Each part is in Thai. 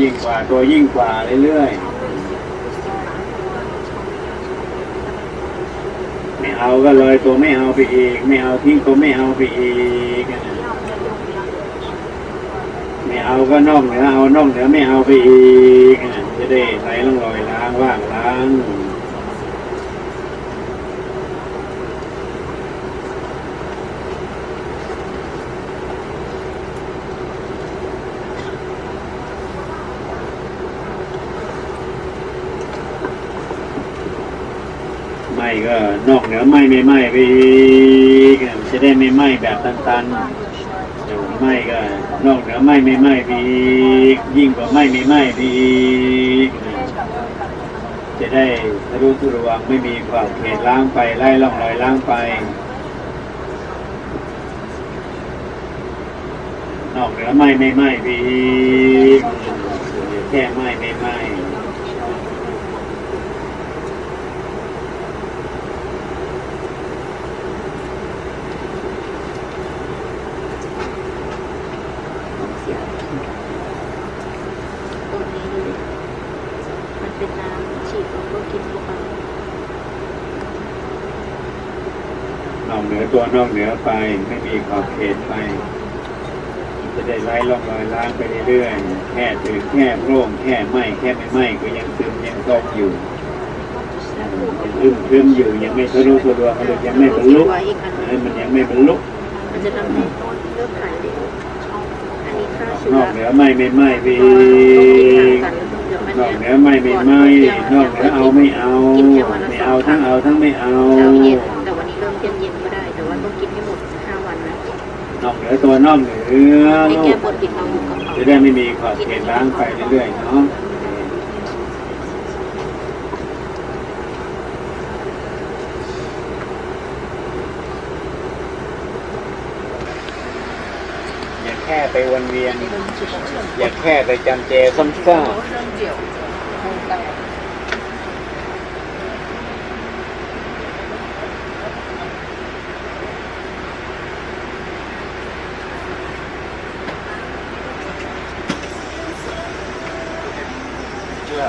ยิ่งกว่าตัวยิ่งกว่าเรื่อยๆ ไม่เอาก็เลยตัวไม่เอาไปอีก ไม่เอาทิ้งตัวไม่เอาไปอีก ไม่เอาก็นอกเหนือเอานอกเหนือไม่เอาไปอีก จะได้ไหลลงลอยล้างว่างล้างไม่ก็ นอกเหนือไม่ไม่ไม่ไปอีกจะได้ไม่ไหม้แบบตันๆเดี๋ยวไม่ก็นอกเหนือไม่ไม่ไม่ไปอีกยิ่งกว่าไม่ไม่ไม่ไปอีกจะได้ทะลุทุรวังไม่มีขอบเขตล้างไปไล่ล่องรอยล้างไป นอกเหนือไม่ไม่ไม่ไปอีกแค่ไม่ไม่ไม่ ตัวนี้ดูดิมันเป็นน้ำฉีดแล้วก็กินเข้าไป นอกเหนือตัวนอกเหนือไป ไม่มีขอบเขตไปจะได้ไล่ล่องรอยล้างไปเรื่อยๆแค่ตื่นแค่โล่งแค่ไหมแค่ไม่ไหมก็ยังซึมยังตกอยู่ยังอึมครึมอยู่ยังไม่ทะลุตัวดวงมันยังไม่บรรลุไว้อีกอันหเออมันยังไม่บรรลุมันจะทำให้ต้นเริ่มหายเร็วอันนี้ฆ่าเชื้นอกเหนือไม่ไม่ไมไปก็อีกต้องกินทางกันเดี๋ยวมันนอกเหนือไม่ไม่ไหมนอกเหนือเอาไม่เอาไม่เอาทั้งเอาทั้งไม่เอา เช้าเย็นแต่วันนี้เริ่มเย็นเย็นๆก็ได้ แต่ว่าต้องกินให้หมดห้าวันนะนอกเหนือตัวนอกเหนือให้ลูแก้กปวดติดท้องอยู่กับเขาจะได้ไม่มีขอบเขตล้างไปเรื่อยๆเนาะอย่าแค่ไปวนเวียน อย่าแค่ไปจำเจซ้ำซาก เชื่อ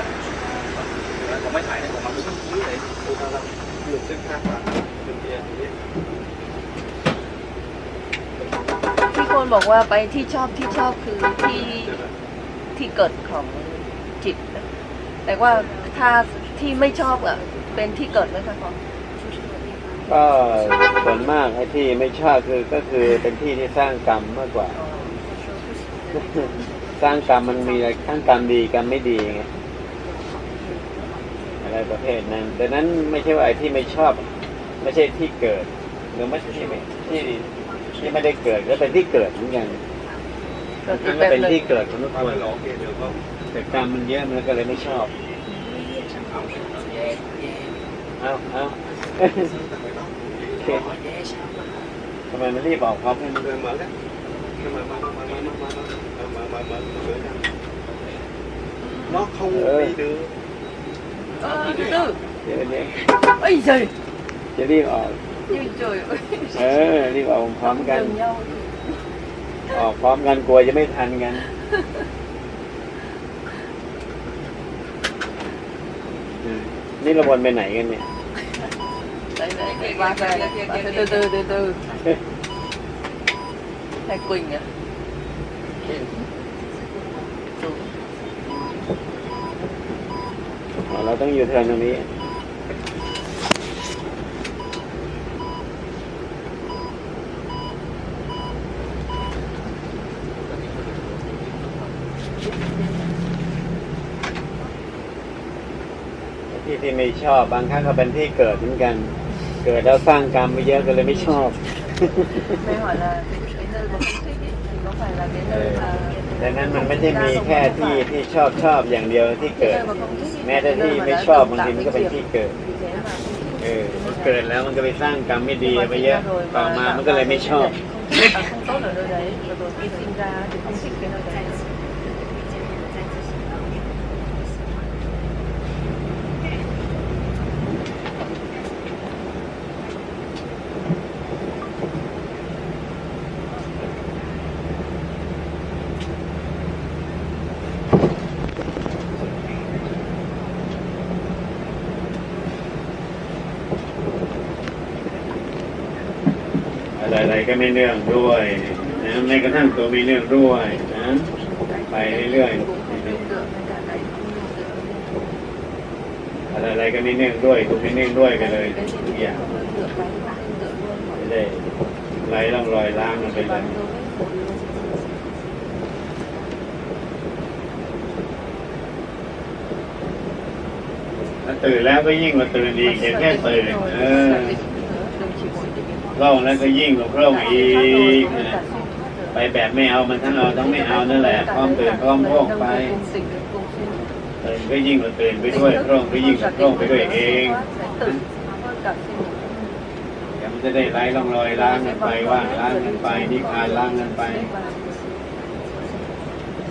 แล้วผมไม่ถ่ายนะผมมาดูทั้งทีเลยดูตาเราหลุดเส้นข้างขวาเป็นเบียร์นี้ ที่คนบอก ว่าไปที่ชอบที่ชอบคือที่ที่เกิดของจิตนะแต่ว่าถ้าที่ไม่ชอบอะ เป็นที่เกิดไหมคะพ่อก็ส่วนมากไอ้ที่ไม่ชอบคือก็คือเป็นที่ที่สร้างกรรมมากกว่า สร้างกรรมมันมีอะไรทั้งกรรมดีกรรมไม่ดีไงอะไรประเภทนั้นดังนั้นไม่ใช่ว่าไอ้ที่ไม่ชอบ ไม่ใช่ที่เกิดหรือไม่ใช่ที่ที่ ที่ไม่ได้เกิดก็เป็นที่เกิดเหมือนกันเกิดอีมันกก็แบบเป็นหนึ่งที่เกิดของทุกถ้าคมันนร้องเดี๋ยวก็แต่กรรมมันเยอะมันก็เลยไม่ชอบเอาเอาโอเคทำไมมันรีบออกพร้อมกันเดินมาแล้วมามามามามามามามามาเดินกัน nó không đi được เออดื้อเดี๋ยวนี้ เอ้ย trời จะรีบออก như trời ơi เออรีบออกพร้อมกัน Gần nhau ออกพร้อมกันกลัวจะไม่ทันกันอืมนี่เราวนไปไหนกันเนี่ย đây đây đây ba đây ba từ từ từ từ từ hay quỳnh à อ๋อเราต้องอยู่เทิร์นตรงนี้ ที่ที่ไม่ชอบ บางครั้งก็เป็นที่เกิดเหมือนกัน เกิดแล้วสร้างกรรมไปเยอะก็เลยไม่ชอบ phải hỏi là cái nơi mà không thích ấy, thì có phải là cái nơi mà ดังนั้นมันไม่ใช่มีแค่ที่ที่ชอบชอบอย่างเดียวที่ cái เกิด nơi mà không thích ấy, แม้แต่ cái ที่ nơi mà ไม่ đã ชอบ đồng บางที cảm มัน với ก็เป็น việc. ที่เกิด Vì thế mà không thích. เออมันเกิดแล้วมันก็ไปสร้างกรรมไม่ดีไปเยอะต่อมามันก็เลยไม่ชอบ ก็ไม่เนื่องด้วยนะแม้กระทั่งตัวไม่เนื่องด้วยนะไปเรื่อยๆอะไรๆก็ไม่เนื่องด้วยตัวไม่เนื่องด้วยไปเลยทุกอย่างไม่ได้ไล่ร่องรอยล้างมันไปเลยถ้าตื่นแล้วก็ยิ่งกว่าตื่นอีกอย่าแค่ตื่นเออ โล่งแล้วก็ยิ่งกว่าโล่งอีกนะไปแบบไม่เอามันทั้งเอาทั้งไม่เอานั่นแหละพร้อมตื่นพร้อมโล่งไปตื่นก็ยิ่งกว่าตื่นไปด้วยโล่งก็ยิ่งกว่าโล่งไปด้วยเองเดี๋ยวมันจะได้ไล่ร่องรอยล้างกันไปว่างล้างกันไปนิพพานล้างกันไป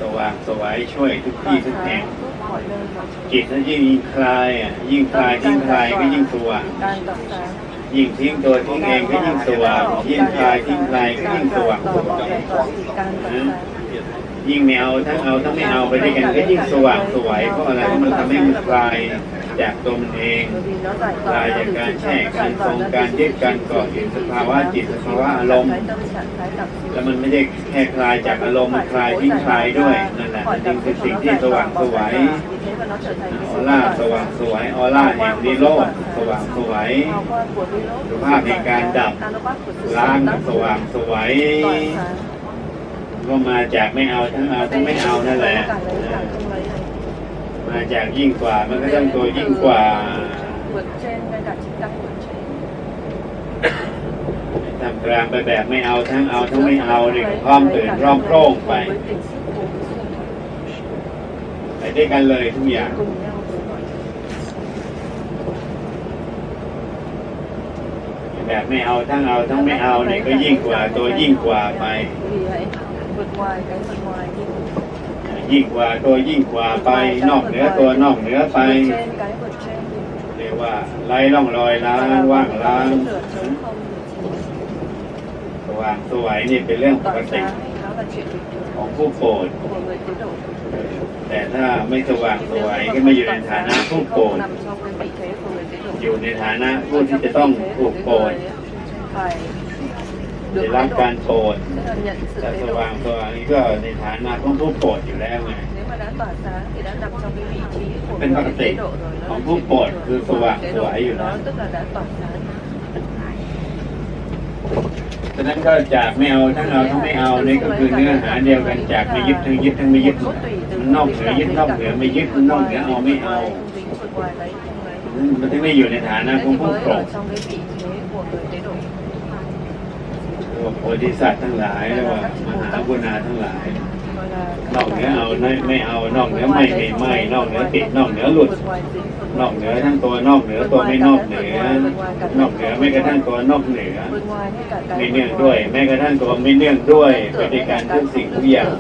สว่างสวยช่วยทุกที่ทุกแห่งจิตถ้ายิ่งคลายอะยิ่งคลายยิ่งคลายก็ยิ่งสว่าง ยิ่งทิ้งตัวทิ้งเองก็ยิ่งสว่างยิ่งคลายทิ้งคลายก็ยิ่งสว่างสว่างการตัดสาร ยิ่งไม่เอาทั้งเอาทั้งไม่เอาไปด้วยกันก็ยิ่งสว่างสวยเพราะอะไรเพราะมันทำให้มันคลายจากตัวมันเองคลายจากการแช่การทรงการยึดการเกาะอยู่สภาวะจิตสภาวะอารมณ์แล้วมันไม่ได้แค่คลายจากอารมณ์มันคลายทิ้งคลายด้วยนั่นแหละมันจึงคือสิ่งที่สว่างสวยออร่าสว่างสวยออร่าแห่งนิโรธสว่างสวยสภาพแห่งการดับล้างสว่างสวย ก็มาจากไม่เอาทั้งเอาทั้งไม่เอานั่นแหละ มาจากยิ่งกว่ามันก็ต้องตัวยิ่งกว่า vượt trên ngay cả chính đắc vượt trên ทำกลางไปแบบไม่เอาทั้งเอาทั้งไม่เอาเลยพร้อมตื่นพร้อมโปร่งไป với tình sức cùng xuyên ไปด้วยกันเลยทุกอย่าง cùng nhau với mọi thứ แบบไม่เอาทั้งเอาทั้งไม่เอาเนี่ยก็ยิ่งกว่าตัวยิ่งกว่าไป ยิ่งกว่าตัวยิ่งกว่าไปนอกเหนือตัวนอกเหนือไปเรียกว่าไล่ล่องลอยล้างว่างล้างสว่างสวยนี่เป็นเรื่องปกติของผู้โปรดแต่ถ้าไม่สว่างสวยก็ไม่อยู่ในฐานะผู้โปรดอยู่ในฐานะผู้ที่จะต้องถูกโปรด phải ได้ được รับ thái การ độ โปรด tức là nhận sự แต่ thái ส độ ว่างสว่างนี่ก็ในฐานะของผู้โปรดอยู่แล้วไง nếu mà đã tỏa sáng thì đã nằm trong cái vị trí của Bên người bậc tiến tỷ, độ rồi nó không là phút chuyện bột, bình cứ thường. sửa Tiến sửa độ ấy của rồi nó đó. tức là đã tỏa sáng ฉะนั้นก็จากไม่เอาทั้งเอาทั้งไม่เอานี่ก็คือเนื้อหาเดียวกันจากไม่ยึดทั้งยึดทั้งไม่ยึดมันนอกเหนือยึดนอกเหนือไม่ยึดมันนอกเหนือเอาไม่เอา vượt ngoài lấy không lấy มันถึงไม่อยู่ในฐานะ Thế ของ thì ผู้ mới โปร ở ด พวกโพธิสัตว์ทั้งหลายหรือว่ามหาบุญาทั้งหลาย นอกเหนือเอาไม่เอานอกเหนือไม่ไม่ไม่นอกเหนือติดนอกเหนือหลุด นอกเหนือทั้งตัวนอกเหนือตัวไม่นอกเหนือนอกเหนือไม่กระทั่งตัวนอกเหนือไม่เนื่องด้วยแม้กระทั่งตัวไม่เนื่องด้วยไปด้วยกันทุกสิ่งทุกอย่าง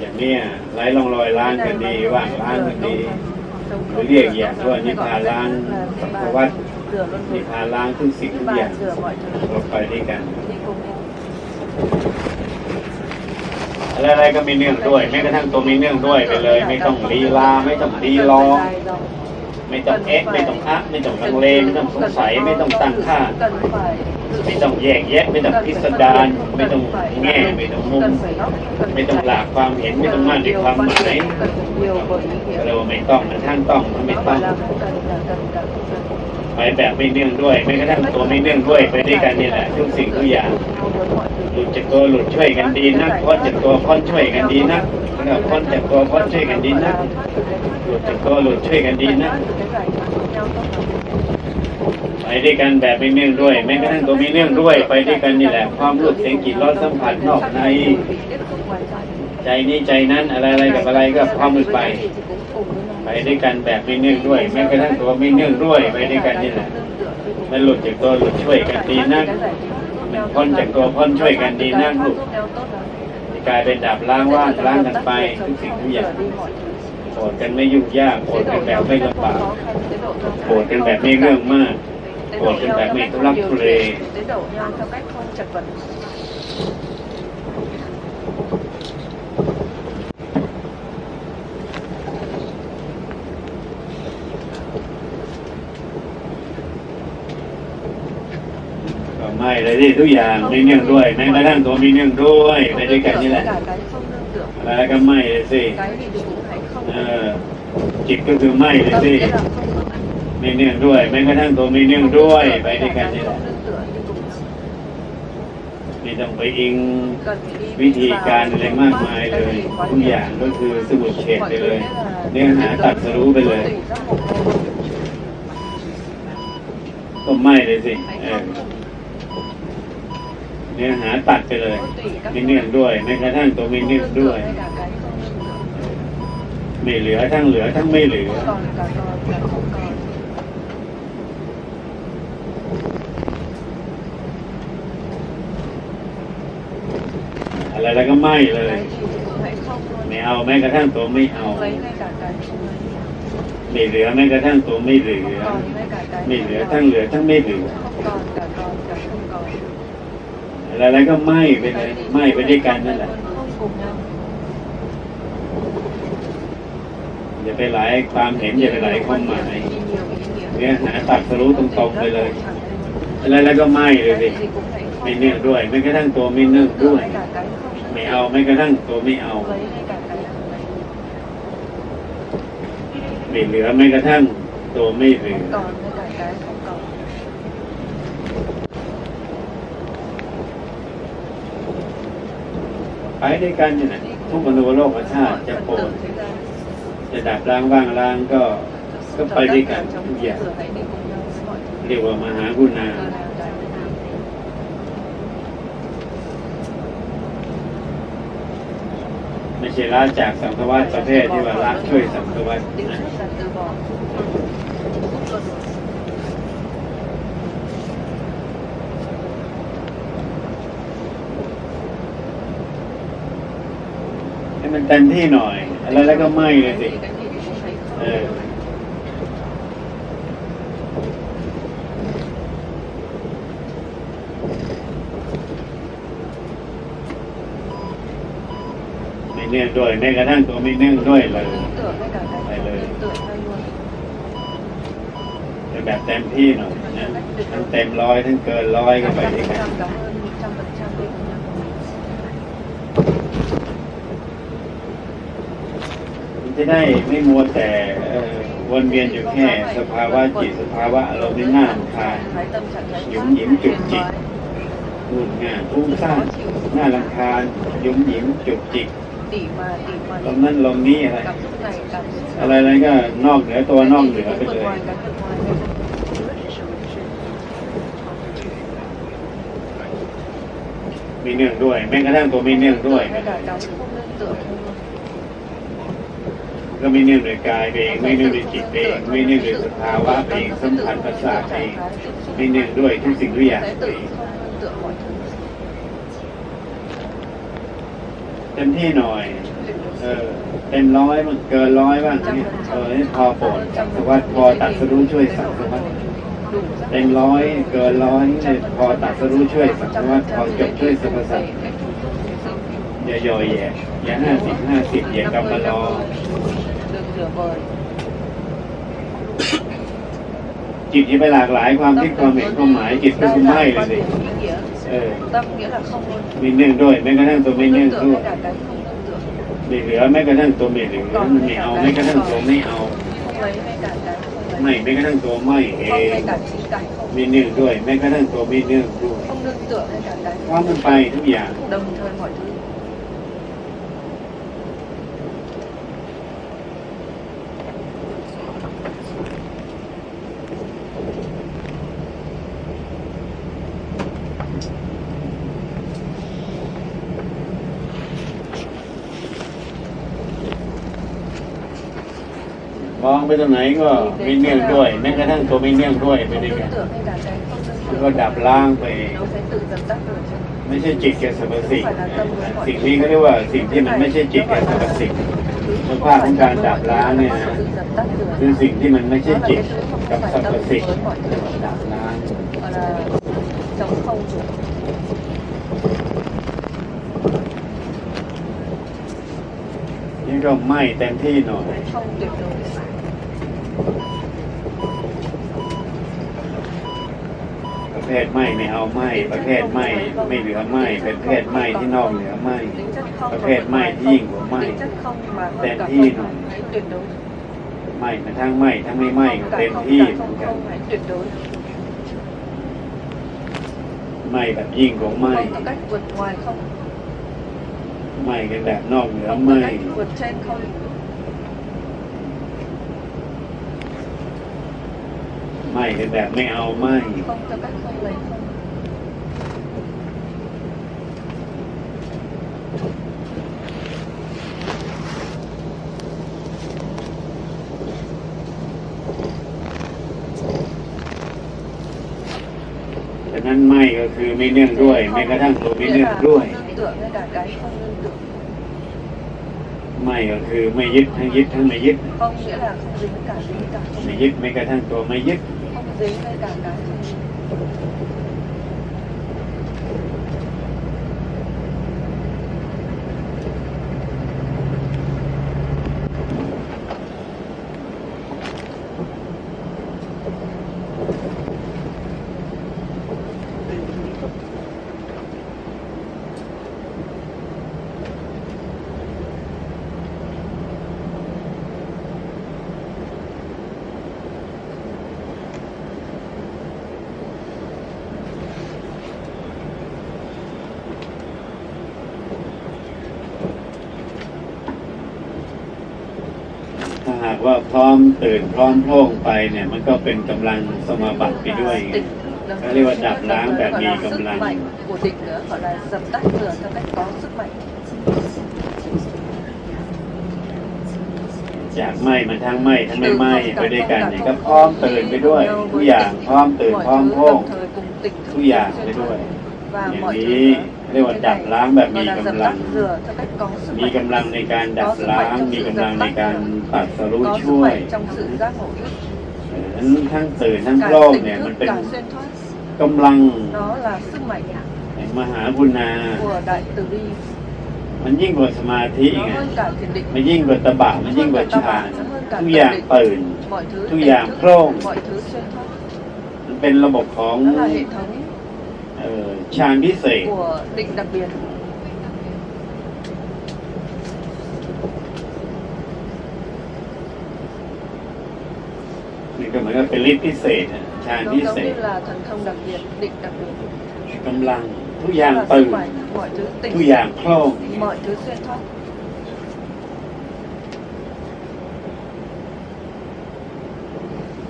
อย่างนี้ไร้ร่องรอยล้างกันดีว่างล้างกันดีเรียกอย่างว่านิพพานล้างสัพพวัต rửa luân นิพ hồi พานล้างทุกสิ่งทุกอย่าง và rửa mọi thứ เราไปด้วยกัน đi cùng nhau อะไรๆก็มีเนื่องด้วยแม้กระทั่งตัวมีเนื่องด้วยไปเลย ไม่ต้องลีลาไม่ต้องดีรอไม่ต้องเอ๊ะไม่ต้องอะไม่ต้องลังเลไม่ต้องสงสัยไม่ต้องตั้งค่า cần phải ไม่ต้องแยกแยะไม่ต้องพิสดารไม่ต้องแง่ไม่ต้องมุม cần phải góc cần ไม่ต้องหลากความเห็นไม่ต้องมั่นในความหมาย cần phải nhiều bởi ý nghĩa เราไม่ต้องมันท่านต้องมันไม่ nó ต้อ phải ง ไปแบบไม่เนื่องด้วย ไม่กระทั่งตัวไม่เนื่องด้วยไปด้วยกันนี่แหละทุกสิ่งทุกอย่างหลุดจากตัวหลุดช่วยกันดีนักพ้นจากตัวพ้นช่วยกันดีนักพ้นจากตัวพ้นช่วยกันดีนักหลุดจากตัวหลุดช่วยกันดีนักไปด้วยกันแบบไม่เนื่องด้วยแม้กระทั่งตัวไม่เนื่องด้วย ไปด้วยกันนี่แหละ ความรู้เสียงกลิ่นรสสัมผัสนอกในใจนี้ใจนั้นอะไรอะไรกับอะไรก็พร้อมมือไป ไปด้วยกันแบบไม่เนื่องด้วยแม้กระทั่งตัวไม่เนื่องด้วยไปด้วยกันนี่แหละมันหลุดจากตัวหลุดช่วยกันดีนักมันพ้นจากตัวพ้นช่วยกันดีนักลูกกลายเป็นดับล้างว่างล้างกันไปทุกสิ่งทุกอย่างโกรธกันไม่ยุ่งยากโกรธกันแบบไม่ลำบากโกรธกันแบบไม่เรื่องมากโกรธกันแบบไม่ทุลักทุเล tế độ nhau theo cách không chật vật เลยที่ทุกอย่างม่เนื่องด้วยแม้กระทั่งตัวม่เนื่องด้วยไปด้วยกันนี่แหละแล้วก็ไม่เลยสิเออจิตก็คือไม่เลยสิม่เนื่องด้วยแม้กระทั่งตัวม่เนื่องด้วยไปด้วยกันนี่แหละไม่ต้องไปอิงวิธีการอะไรมากมายเลยทุกอย่างก็คือสมุดเฉดไปเลย เนื้อหาตัดสรู้ไปเลย ก็ไม่เลยสิ เออเนื้อหาตัดไปเลยไม่เนื่องด้วยแม้กระทั่งตัวไม่เนื่องด้วย ไม่เหลือทั้งเหลือทั้งไม่เหลือ còn cả còn cả không còn อะไรแล้วก็ไม่เลย cái gì thì cũng phải không luôn ไม่เอาแม้กระทั่งตัวไม่เอา không lấy ngay cả cái không lấy ไม่เหลือแม้กระทั่งตัวไม่เหลือ còn ngay cả cái ไม่ không เหลือ còn. ทั้งเหลือทั้งไม่เหลือ อะไรแล้วก็ไม่ไปเลยไม่ไปด้วยกันนั่นแหละอย่าไปหลายความเห็นอย่าไปหลายความหมายเนื้อหาตัดสรู้ตรงๆไปเลยอะไรแล้วก็ไม่เลยสิไม่เนื่องด้วยแม้กระทั่งตัวไม่เนื่องด้วย ไม่เอาแม้กระทั่งตัวไม่เอาไม่เหลือแม้กระทั่งตัวไม่เหลือ ไปด้วยกันนี่แหละทุกมนุษย์โลกชาติจะโปรดจะดับล้างว่างล้างก็ก็ไปด้วยกันทุกอย่างเรียกว่ามหากุณาไม่ใช่ละจากสังสวัตประเภทที่ว่าละช่วยสังสวัตนะ มันเต็มที่หน่อยอะไรแล้วก็ไม่เลยสิเออไม่เนื่องด้วยแม้กระทั่งตัวไม่เนื่องด้วยเลย tưởng ngay cả cái Phải không lời. tin tưởng hay luôn เป็นแบบเต็มที่หน่อยนะทั้งเต็มร้อยทั้งเกินร้อยก็ไปด้วยกัน จะได้ไม่มัวแต่วนเวียนอยู่แค่สภาวะจิตสภาวะอารมณ์ที่น่ารำคาญ Thái tâm trạng thái Dũng khác, dĩm trục phiền trịch. toái, nguồn ng านฟุ้งซ่านน่ารำคาญหยุ่มหยิมจุกจิกลมนั้นลมนี้อะไร อะไรอะไรก็นอกเหนือตัวนอกเหนือไปเลยมีเนื่องด้วยแม้กระทั่งตัวมีเนื่องด้วย ก็ไม่เนื่องโดยกายเองไม่เนื่องโดยจิตเองไม่เนื่องโดยสภาวะเองสัมผัสประสาทเองไม่เนื่องด้วยทุกสิ่งทุกอย่างเองเต็มที่หน่อยเออเต็มร้อยบ้างเกินร้อยบ้างเนี่ยเออพอโปรดสังสวัสดิ์พอตัดสรู้ช่วยสังสวัสดิ์เต็มร้อยเกินร้อยเนี่ยพอตัดสรู้ช่วยสังสวัสดิ์พอจบช่วยสรรพสัตว์ อย่าย่อยแย่อย่าห้าสิบห้าสิบอย่ากำมารอ được rửa vời จิตที่ไปหลากหลายความคิดความเห็นความหมายจิตก็คือไม่เลย quan สิ điểm ý nghĩa เออ tâm nghĩa là không luôn มีเนื่องด้วยแม้กระทั่งตัวไม่ không เนื่อง nương ด้ tưởng วย ngay cả cái không nương tưởng ไม่เหลือแม้กระทั่งตัวไม่เหลือไม่เอาแม้กระทั่งตัวไม่เอา không lấy ngay cả cái không ไม่ lấy แม้กระทั่งตัวไม่เอ không ง ngay cả chính cái không มีเนื่องด้วยแม้กระทั่งตัวไม่เนื่องด้วย không nương tựa ngay cả cái พร้อมกันไปทุกอย่าง đồng thời mọi thứ มองไป ตรงไหนก็ไม่เนื่องด้วยแม้กระทั่งตัวไม่เนื่องด้วยไปด้วยกันก็ดับล้างไป ไม่ใช่จิตแก่สรรพสิ่งสิ่งนี้ก็เรียกว่าสิ่งที่มันไม่ใช่จิตแก่สรรพสิ่งสภาพของการดับล้างเนี่ยคือสิ่งที่มันไม่ใช่จิตกับสรรพสิ่งดับล้างนี่ก็ไหม้เต็มที่หน่อย ประเภทไหมไม่เอาไหมประเภทไหมไม่เหลือไหมเป็นประเภทไหมที่นอกเหนือไหมประเภทไหมที่ยิ่งกว่าไหมแต่ที่หนุ่มไหมมันทั้งไหมทั้งไม่ไหมเต็มที่เมืไหมแบบยิ่งของไหมไหมกันแบบนอกเหนือไหม ไม่กันแบบไม่เอาไม่ không có cách không lấy không ฉะนั้นไม่ก็คือไม่เนื่องด้วยแม้กระทั่งตัวไม่ nghĩa เนื่อง là ด้วย không nương tựa ngay cả cái không nương tựa ไม่ก็คือไม่ยึดทั้งยึดทั้งไม่ยึด không nghĩa là không dính cả dính cả không ไม่ยึดแม้กระทั่งตัวไม่ยึด 你应该 tất. หากว่าพร้อมตื่นพร้อมโพร่งไปเนี่ย มันก็เป็นกำลังสมาบัติไปด้วยไง tỉnh thức เขาเรียกว่าดับล้างแบบมี gọi là กำลัง sức mạnh của địch nữa gọi là dập tắt lửa theo cách có sức mạnh จากไม่มันทั้งไม่ทั้งไม่ไหม้ไปด้วยกันเนี่ยก็พร้อมตื่นไปด้วยทุกอย่างพร้อมตื่น mọi พร้อม thứ โพร่ง đồng thời cùng tỉnh thức ทุกอย่างไปด้วย và อย่าง mọi นี้ thứ เรียกว่าดับล้างแบบมี gọi là dập กำลั tắt ง lửa theo cách có sức มี mạnh กำลังในการดับล้าง มีกำลังในการตัดสรู้ có ช่ sức วย mạnh trong sự giác ngộ thức เออทั้งทั้งตื่นทั้ง cả โพร่ง tỉnh เนี่ยมัน thức เป็น cả xuyên thoát กำลัง nó là sức mạnh แห่งมหาบุญา của đại từ bi มันยิ่งกว่าสมาธิ nó ไง hơn cả thiền định มันยิ่งกว่าตบะมันยิ่งกว่าฌาน nó hơn cả ทุกอย่าง thiền định ตื่น mọi thứ ทุก tỉnh อย่าง thức, โพร่ง mọi thứ xuyên thoát มันเป็นระบบของ đó là hệ thống เอ่อฌานพิเศษ của định đặc biệt นี่ก็เหมือนกับเป็นฤทธิ์พิเศษอะฌาน nó พิ giống เศ như ษ là thần thông đặc biệt định đặc biệt กำลัง ทุกอ Đó ย่าง là ตื่ sức น mạnh mọi thứ ทุก tỉnh อย่างโพร่ง mọi thứ xuyên thoát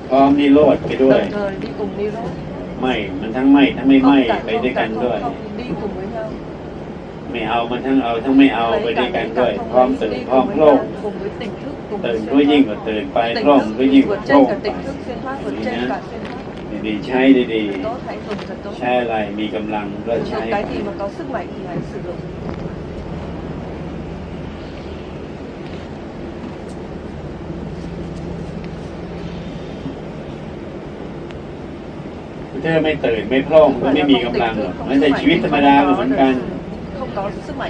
พร้อมนิโรธไปด้วย đồng thời đi cùng đi rốt ไม่มันทั้งไม่ทั้งไม่ไม่ không cả ไป không ด้วยกั cả น không ด้วย không đi cùng với nhau ไม่เอามันทั้งเอาทั้งไม่เอาไป lấy ด้วย cả กัน lấy ด้วย cả พร้อม không ตื่ lấy น đi พร้อม cùng โพ với ร่ง nhau cùng với tỉnh thức cùng ตื่ với น xuyên ก็ยิ่ง thoát. กว่าตื่นไป tỉnh โพร่ง thức ก็ยิ่งกว่า vượt โพร่ trên ง cả tỉnh thức xuyên thoát vượt trên cả xuyên thoát ดีๆใช้ดี tốt hãy dùng thật tốt ๆใช้อะไรมีกำลังก็ dùng ใช้ ถ้าไม่ตื่นไม่พร่องก็ไม่มีกำลังหรอกแม้แต่ชีวิตธรรมดาเหมือนกัน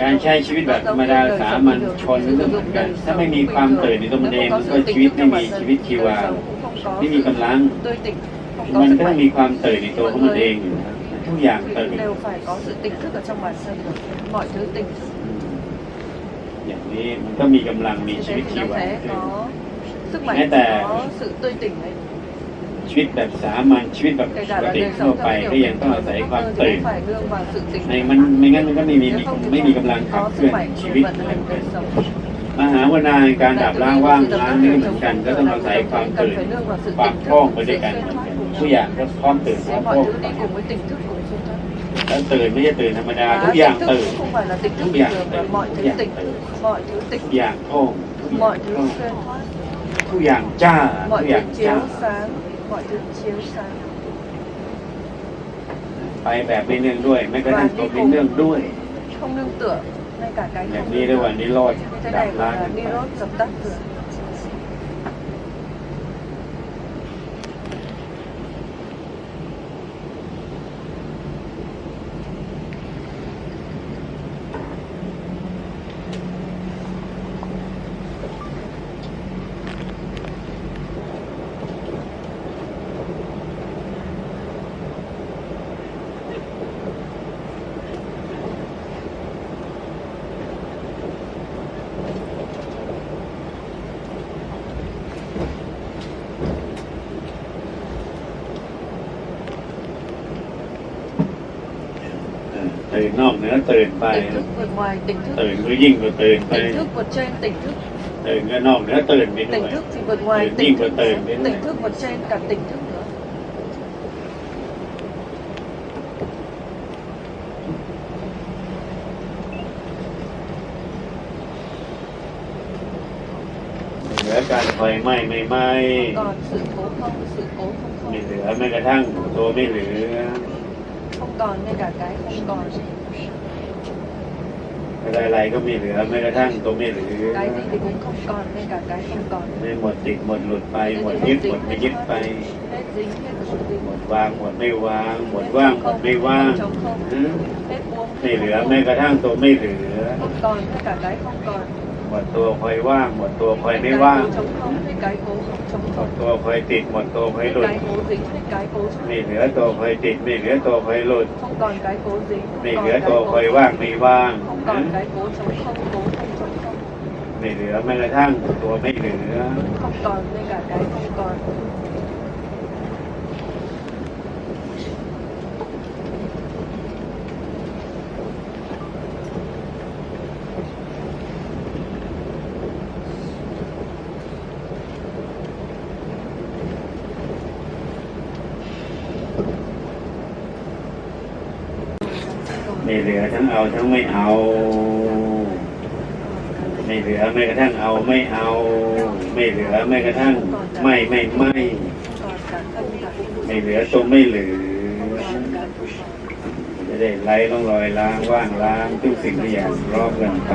การใช้ชีวิตแบบธรรมดาสามัญชนก็เหมือนกัน ถ้าไม่มีความตื่นในตัวมันเองมันก็ชีวิตไม่มีชีวิตชีวาไม่มีกำลัง มันก็ต้องมีความตื่นในตัวของมันเองอยู่ทุกอย่างตื่นอย่างนี้มันก็มีกำลังมีชีวิตชีวา sẽ có sức Ngay ชีวิตแบบสามัญชีวิตแบบ kể ป cả ก là ติ đời ทั่ว sống ไป theo ก็ điều ยัง bình ต้อง thường อาศัย của ความ các ตื่น cũng phải nương vào sự tỉnh ในมันไม่งั้นมันก็ไม่มี nếu không thì ไม่ không มีกำลังขับ có เคลื่ sức อน mạnh ชี để วิต vận hành đời sống มหาวนาการดับล้างว่างล้างนี่เหมือนกัน ก็ต้องอาศัยความ cần ตื่น phải nương vào sự ความ tỉnh โพร่ง thức ไปด้วย sự กัน xuyên thoát cùng ทุก nhau อย่างก็พร้อมตื่นพร้อ sẽ มโพ mọi ร่ง thứ đi cùng với tỉnh thức cùng xuyên thoát แล้วตื่นไม่ใช่ตื่นธรรมดา Và ทุกอย่าง tỉnh thức ตื่น không phải là tỉnh thức ทุก bình อย่าง thường ตื่ và น mọi ทุ thứ กอย่าง tỉnh ตื่น mọi thứ tỉnh ทุกอย่างโพร่งทุกอย่าง mọi โพ thứ ร่ง xuyên thoát ทุกอย่างจ้า mọi ทุ กอ thứ ย่างจ้า chiếu sáng mọi thứ chiếu sáng ไปแบบไม่เนื่องด้วยแม้กระทั่งตัวไม่เนื่องด้วย không nương tựa ngay cả cái แบบ không นี้ nương เรียกว่า tựa นิโรธ như thế ดับ này ล้า gọi ง là nirot dập tắt lửa ม ตื่นนอกเหนือตื่นไป tỉnh thức vượt ngoài tỉnh thức ตื่นก็ยิ่งกว่าตื่นไป tỉnh thức vượt trên tỉnh thức ตื่นก็นอกเหนือตื่นไปด้ว tỉnh ย thức thì vượt ngoài Tỉnh tỉnh vượt thức tỉnh nữa. đến tỉnh này. thức vượt trên cả tỉnh thức nữa เหลือการไฟไหม้ไม่ไหม้ còn sự cố không sự cố không ไม่ không เหลือแม้กระทั่งตัวไม่เหลือ không còn ngay cả cái không còn อะไรๆก็ไม่เหลือแม้กระทั่งตัวไม่เหลือ cái gì thì cũng không còn ngay cả cái không còn ไม่หมดติดหมดหลุดไปหมดยึดหมดไม่ยึดไป hết dính hết không dính หมดวางหมดไม่วางหมดว่างหมดไม่ว่าง trống không อืม hết buông ไม่เหลือแม้กระทั่งตัวไม่เหลือ không còn ngay cả cái không còn หมดตัวคอยว่าง หมดตัวคอย Hết ไม่ cái ว่าง cố trống không hết cái cố không trống หม không ดตัวคอยติด หมดตัวคอย hết หลุด cái cố dính hết cái cố ไม่เหลือตัวคอยติด ไม่เหลือตัวคอยหลุด không còn cái cố dính ไม่ không เหลือ còn ตัว cái คอย cố ว่างไม่ว่าง không còn cái cố trống không cố không trống không ไม่เหลือแม้กระทั่งตัวไม่เหลือ เอาทั้งไม่เอา ไม่เหลือแม้กระทั่งเอาไม่เอา ไม่เหลือแม้กระทั่งไม่ไม่ไม่ไม่เหลือตัวไม่เหลือจะได้ไล่ล่องรอยล้างว่างล้างทุกสิ่งทุกอย่างรอบกันไป